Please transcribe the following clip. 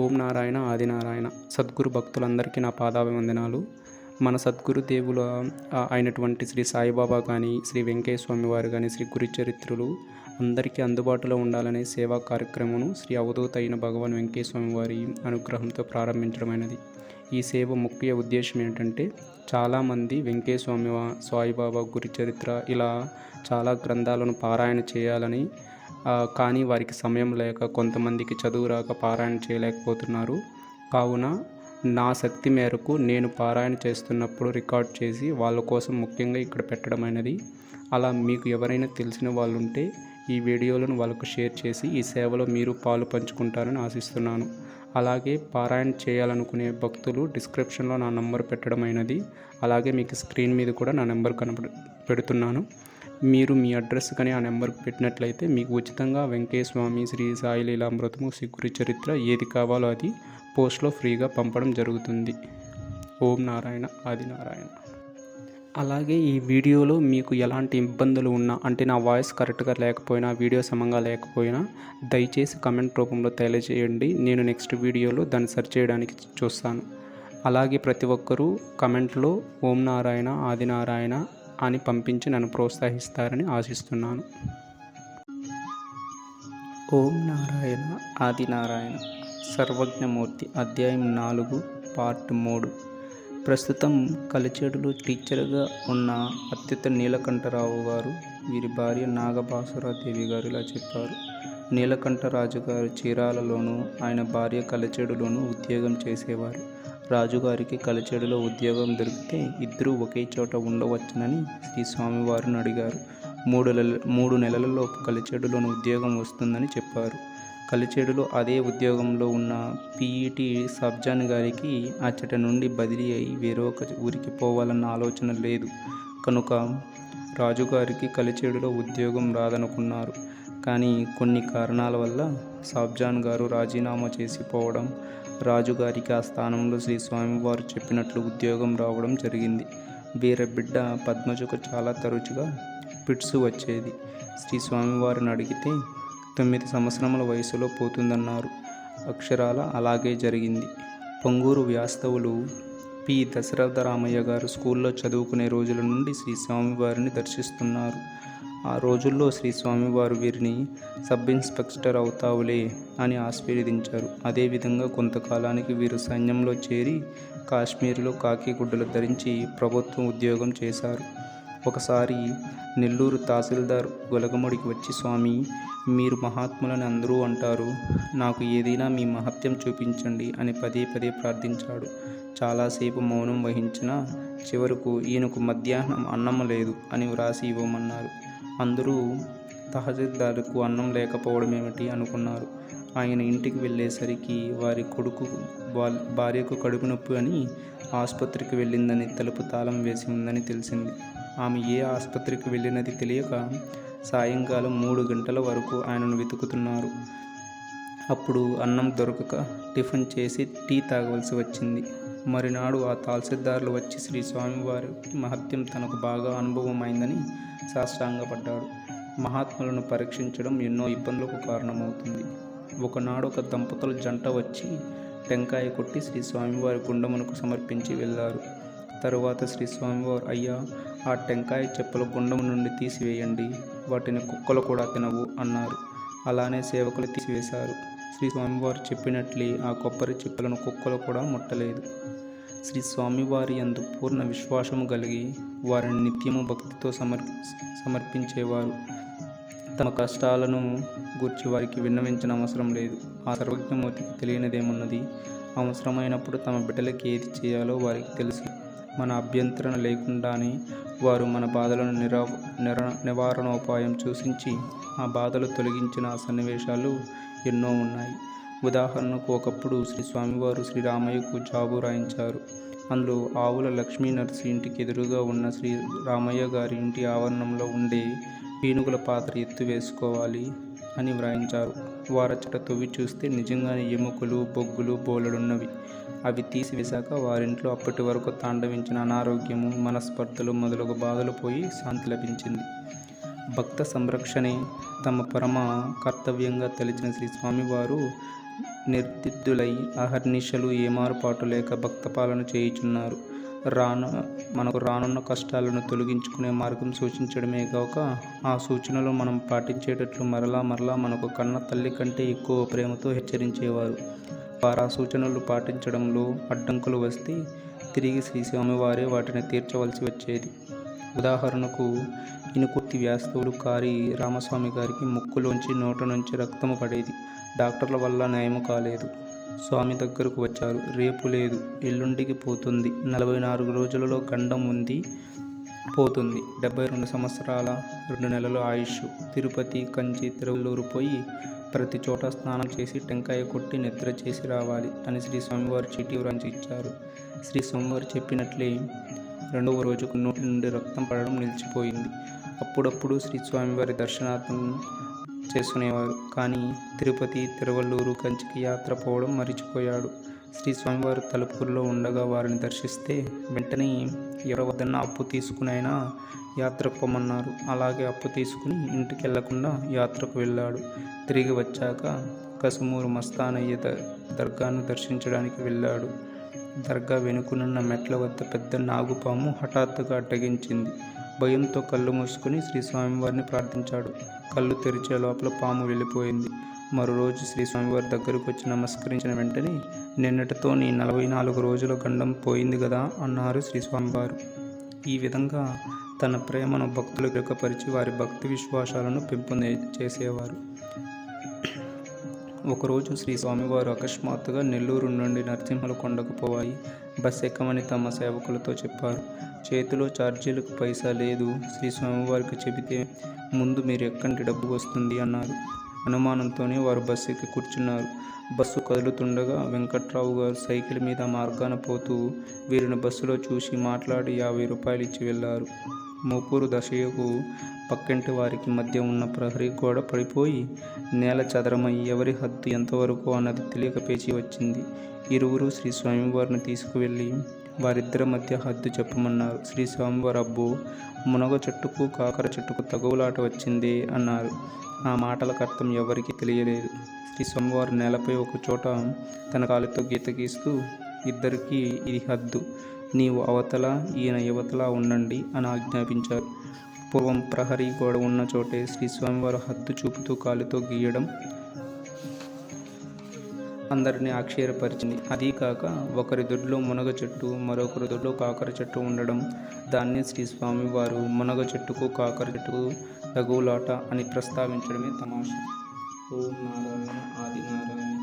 ఓం నారాయణ ఆదినారాయణ సద్గురు భక్తులందరికీ నా పాదాభివందనాలు. మన సద్గురు దేవుల అయినటువంటి శ్రీ సాయిబాబా కానీ శ్రీ వెంకయ్య స్వామి వారు కానీ శ్రీ గురుచరిత్రులు అందరికీ అందుబాటులో ఉండాలనే సేవా కార్యక్రమమును శ్రీ అవధూత అయిన భగవాన్ వెంకయ్య స్వామి వారి అనుగ్రహంతో ప్రారంభించడమైనది. ఈ సేవ ముఖ్య ఉద్దేశం ఏంటంటే చాలామంది వెంకయ్య స్వామి సాయిబాబా గురి చరిత్ర ఇలా చాలా గ్రంథాలను పారాయణ చేయాలని కానీ వారికి సమయం లేక కొంతమందికి చదువు రాక పారాయణ చేయలేకపోతున్నారు. కావున నా శక్తి మేరకు నేను పారాయణ చేస్తున్నప్పుడు రికార్డ్ చేసి వాళ్ళ కోసం ముఖ్యంగా ఇక్కడ పెట్టడమైనది అలా మీకు ఎవరైనా తెలిసిన వాళ్ళు ఉంటే ఈ వీడియోలను వాళ్ళకు షేర్ చేసి ఈ సేవలో మీరు పాలు పంచుకుంటారని ఆశిస్తున్నాను. అలాగే పారాయణ చేయాలనుకునే భక్తులు డిస్క్రిప్షన్లో నా నంబర్ పెట్టడమైనది అలాగే మీకు స్క్రీన్ మీద కూడా నా నెంబర్ కనబడు పెడుతున్నాను. మీరు మీ అడ్రస్ కానీ ఆ నెంబర్కి పెట్టినట్లయితే మీకు ఉచితంగా వెంకయ్య స్వామి శ్రీ సాయి లీలామృతము శ్రీ గురి చరిత్ర ఏది కావాలో అది పోస్ట్లో ఫ్రీగా పంపడం జరుగుతుంది. ఓం నారాయణ ఆది నారాయణ. అలాగే ఈ వీడియోలో మీకు ఎలాంటి ఇబ్బందులు ఉన్నా అంటే నా వాయిస్ కరెక్ట్గా లేకపోయినా వీడియో సమంగా లేకపోయినా దయచేసి కమెంట్ రూపంలో తెలియజేయండి. నేను నెక్స్ట్ వీడియోలో దాన్ని సెర్చ్ చేయడానికి చూస్తాను. అలాగే ప్రతి ఒక్కరూ కమెంట్లో ఓం నారాయణ ఆది నారాయణ అని పంపించి నన్ను ప్రోత్సహిస్తారని ఆశిస్తున్నాను. ఓం నారాయణ ఆదినారాయణ సర్వజ్ఞమూర్తి అధ్యాయం నాలుగు పార్ట్ మూడు. ప్రస్తుతం కలిచేడులో టీచర్గా ఉన్న అత్యుత నీలకంఠరావు గారు వీరి భార్య నాగభాసురాదేవి గారు ఇలా చెప్పారు. నీలకంఠరాజు గారు చీరాలలోనూ ఆయన భార్య కలిచేడులోనూ ఉద్యోగం చేసేవారు. రాజుగారికి కలిచెడులో ఉద్యోగం దొరికితే ఇద్దరూ ఒకే చోట ఉండవచ్చునని శ్రీ స్వామివారిని అడిగారు. మూడు నెల మూడు నెలలలోపు కలిచేడులోని ఉద్యోగం వస్తుందని చెప్పారు. కలిచేడులో అదే ఉద్యోగంలో ఉన్న పీఈటీ సబ్జాన్ గారికి అచ్చట నుండి బదిలీ అయి వేరొక ఊరికి పోవాలన్న ఆలోచన లేదు. కనుక రాజుగారికి కలిచేడులో ఉద్యోగం రాదనుకున్నారు. కానీ కొన్ని కారణాల వల్ల సాబ్జాన్ గారు రాజీనామా చేసిపోవడం రాజుగారికి ఆ స్థానంలో శ్రీ స్వామివారు చెప్పినట్లు ఉద్యోగం రావడం జరిగింది. వీరి బిడ్డ పద్మజకు చాలా తరచుగా పిట్స్ వచ్చేది. శ్రీ స్వామివారిని అడిగితే తొమ్మిది సంవత్సరముల వయసులో పోతుందన్నారు. అక్షరాల అలాగే జరిగింది. పొంగూరు వ్యాస్తవులు పి. దశరథ రామయ్య గారు స్కూల్లో చదువుకునే రోజుల నుండి శ్రీ స్వామివారిని దర్శిస్తున్నారు. ఆ రోజుల్లో శ్రీ స్వామివారు వీరిని సబ్ ఇన్స్పెక్టర్ అవుతావులే అని ఆశీర్వదించారు. అదేవిధంగా కొంతకాలానికి వీరు సైన్యంలో చేరి కాశ్మీర్లో కాకి గుడ్డలు ధరించి ప్రభుత్వం ఉద్యోగం చేశారు. ఒకసారి నెల్లూరు తహసీల్దార్ గొలగముడికి వచ్చి స్వామి మీరు మహాత్ములని అందరూ అంటారు. నాకు ఏదైనా మీ మహత్యం చూపించండి అని పదే పదే ప్రార్థించాడు. చాలాసేపు మౌనం వహించిన చివరకు ఈయనకు మధ్యాహ్నం అన్నం లేదు అని వ్రాసి ఇవ్వమన్నారు. అందరూ తహసీల్దార్కు అన్నం లేకపోవడం ఏమిటి అనుకున్నారు. ఆయన ఇంటికి వెళ్ళేసరికి వారి కొడుకు భార్యకు కడుపు నొప్పి అని ఆసుపత్రికి వెళ్ళిందని తలుపు తాళం వేసి ఉందని తెలిసింది. ఆమె ఏ ఆసుపత్రికి వెళ్ళినది తెలియక సాయంకాలం మూడు గంటల వరకు ఆయనను వెతుకుతున్నారు. అప్పుడు అన్నం దొరకక టిఫిన్ చేసి టీ తాగవలసి వచ్చింది. మరినాడు ఆ తాల్సిద్దారులు వచ్చి శ్రీ స్వామివారి మహత్యం తనకు బాగా అనుభవమైందని సాష్టాంగపడ్డాడు మహాత్ములను పరీక్షించడం ఎన్నో ఇబ్బందులకు కారణమవుతుంది. ఒకనాడు ఒక దంపతుల జంట వచ్చి టెంకాయ కొట్టి శ్రీ స్వామివారి గుండమునకు సమర్పించి వెళ్ళారు. తరువాత శ్రీ స్వామివారు అయ్యా ఆ టెంకాయ చెప్పుల గుండము నుండి తీసివేయండి వాటిని కుక్కలు కూడా తినవు అన్నారు. అలానే సేవకులు తీసివేశారు. శ్రీ స్వామివారు చెప్పినట్లే ఆ కొబ్బరి చెప్పులను కుక్కలు కూడా ముట్టలేదు. శ్రీ స్వామివారి అందు పూర్ణ విశ్వాసము కలిగి వారిని నిత్యము భక్తితో సమర్ సమర్పించేవారు. తమ కష్టాలను గూర్చి వారికి విన్నవించిన అవసరం లేదు. ఆ సర్వజ్ఞమూర్తికి తెలియనిదేమున్నది? అవసరమైనప్పుడు తమ బిడ్డలకి ఏది చేయాలో వారికి తెలుసు. మన అభ్యంతరణ లేకుండానే వారు మన బాధలను నిరా నిర నివారణోపాయం సూచించి ఆ బాధలు తొలగించిన సన్నివేశాలు ఎన్నో ఉన్నాయి. ఉదాహరణకు ఒకప్పుడు శ్రీ స్వామివారు శ్రీ రామయ్యకు జాబు రాయించారు. అందులో ఆవుల లక్ష్మీ నర్సి ఇంటికి ఎదురుగా ఉన్న శ్రీ రామయ్య గారి ఇంటి ఆవరణంలో ఉండే పీనుగుల పాత్ర ఎత్తు వేసుకోవాలి అని వ్రాయించారు. వారచ్చట తొవ్వి చూస్తే నిజంగానే ఎముకలు బొగ్గులు బోలెడున్నవి. అవి తీసివేశాక వారింట్లో అప్పటి వరకు తాండవించిన అనారోగ్యము మనస్పర్ధలు మొదలగు బాధలు పోయి శాంతి లభించింది. భక్త సంరక్షణే తమ పరమ కర్తవ్యంగా తెలిసిన శ్రీ స్వామివారు నిర్దిద్దులై అహర్నిశలు ఏమారుపాటు లేక భక్తపాలన చేయుచున్నారు. రాను మనకు రానున్న కష్టాలను తొలగించుకునే మార్గం సూచించడమే కాక ఆ సూచనలు మనం పాటించేటట్లు మరలా మరలా మనకు కన్న తల్లి కంటే ఎక్కువ ప్రేమతో హెచ్చరించేవారు. వారు ఆ సూచనలు పాటించడంలో అడ్డంకులు వస్తే తిరిగి శ్రీ స్వామివారే వాటిని తీర్చవలసి వచ్చేది. ఉదాహరణకు ఇనుకుర్తి వ్యాస్తవుడు కారి రామస్వామి గారికి ముక్కులోంచి నోట నుంచి రక్తము పడేది. డాక్టర్ల వల్ల నయము కాలేదు. స్వామి దగ్గరకు వచ్చారు. రేపు లేదు. ఎల్లుండికి పోతుంది. నలభై నాలుగు రోజులలో గండం ఉంది. పోతుంది. డెబ్బై రెండు సంవత్సరాల రెండు నెలల ఆయుష్. తిరుపతి కంచి తిరువల్లూరు పోయి ప్రతి చోట స్నానం చేసి టెంకాయ కొట్టి నిద్ర చేసి రావాలి అని శ్రీ స్వామివారు చీటీ వ్రాంచి ఇచ్చారు. శ్రీ స్వామివారు చెప్పినట్లే రెండవ రోజుకు నోటి నుండి రక్తం పడడం నిలిచిపోయింది. అప్పుడప్పుడు శ్రీ స్వామివారి దర్శనార్థం చేసుకునేవారు. కానీ తిరుపతి తిరువల్లూరు కంచికి యాత్ర పోవడం మరిచిపోయాడు. శ్రీ స్వామివారు తలుపుల్లో ఉండగా వారిని దర్శిస్తే వెంటనే ఎవరి వద్దన్న అప్పు తీసుకునైనా యాత్రకు పొమ్మన్నారు అలాగే అప్పు తీసుకుని ఇంటికి వెళ్ళకుండా యాత్రకు వెళ్ళాడు. తిరిగి వచ్చాక కసుమూరు మస్తానయ్య ద- దర్గాను దర్శించడానికి వెళ్ళాడు. దర్గా వెనుకనున్న మెట్ల వద్ద పెద్ద నాగుపాము హఠాత్తుగా అడ్డగించింది. భయంతో కళ్ళు మూసుకుని శ్రీ స్వామివారిని ప్రార్థించాడు. కళ్ళు తెరిచే లోపల పాము వెళ్ళిపోయింది. మరో రోజు శ్రీ స్వామివారి దగ్గరకు వచ్చి నమస్కరించిన వెంటనే నిన్నటితో నీ నలభై నాలుగు రోజుల గండం పోయింది కదా అన్నారు శ్రీ స్వామివారు. ఈ విధంగా తన ప్రేమను భక్తులు వ్యక్తపరిచి వారి భక్తి విశ్వాసాలను పెంపొందే చేసేవారు. ఒకరోజు శ్రీ స్వామివారు అకస్మాత్తుగా నెల్లూరు నుండి నరసింహల కొండకు పోవాలి బస్ ఎక్కమని తమ సేవకులతో చెప్పారు. చేతిలో ఛార్జీలకు పైసా లేదు. శ్రీ స్వామివారికి చెబితే ముందు మీరు ఎక్కండి డబ్బు వస్తుంది అన్నారు. అనుమానంతోనే వారు బస్సు ఎక్కి కూర్చున్నారు. బస్సు కదులుతుండగా వెంకట్రావు గారు సైకిల్ మీద మార్గాన పోతూ వీరిని బస్సులో చూసి మాట్లాడి యాభై రూపాయలు ఇచ్చి వెళ్ళారు. మోపూరు దశయకు పక్కింటి వారికి మధ్య ఉన్న ప్రహరీ గోడ పడిపోయి నేల చదరమై ఎవరి హద్దు ఎంతవరకు అన్నది తెలియక పేచి వచ్చింది. ఇరువురు శ్రీ స్వామివారిని తీసుకువెళ్ళి వారిద్దరి మధ్య హద్దు చెప్పమన్నారు. శ్రీ స్వామివారు అబ్బు మునగ చెట్టుకు కాకర చెట్టుకు తగువులాట వచ్చింది అన్నారు. ఆ మాటలకు అర్థం ఎవరికీ తెలియలేదు. శ్రీ స్వామివారు నేలపై ఒక చోట తన కాలుతో గీత గీస్తూ ఇద్దరికీ ఇది హద్దు. నీవు అవతల ఈయన యువతల ఉండండి అని ఆజ్ఞాపించారు. పూర్వం ప్రహరీ గోడ ఉన్న చోటే శ్రీ స్వామివారు హద్దు చూపుతూ కాలుతో గీయడం అందరినీ ఆశ్చర్యపరిచింది అది కాక ఒకరి దొడ్లో మునగ చెట్టు మరొకరి దొడ్లో కాకర చెట్టు ఉండడం. దాన్ని శ్రీ స్వామి వారు మునగ చెట్టుకు కాకర చెట్టుకు తగులాట అని ప్రస్తావించడమే తమాషా. ఓం నారాయణ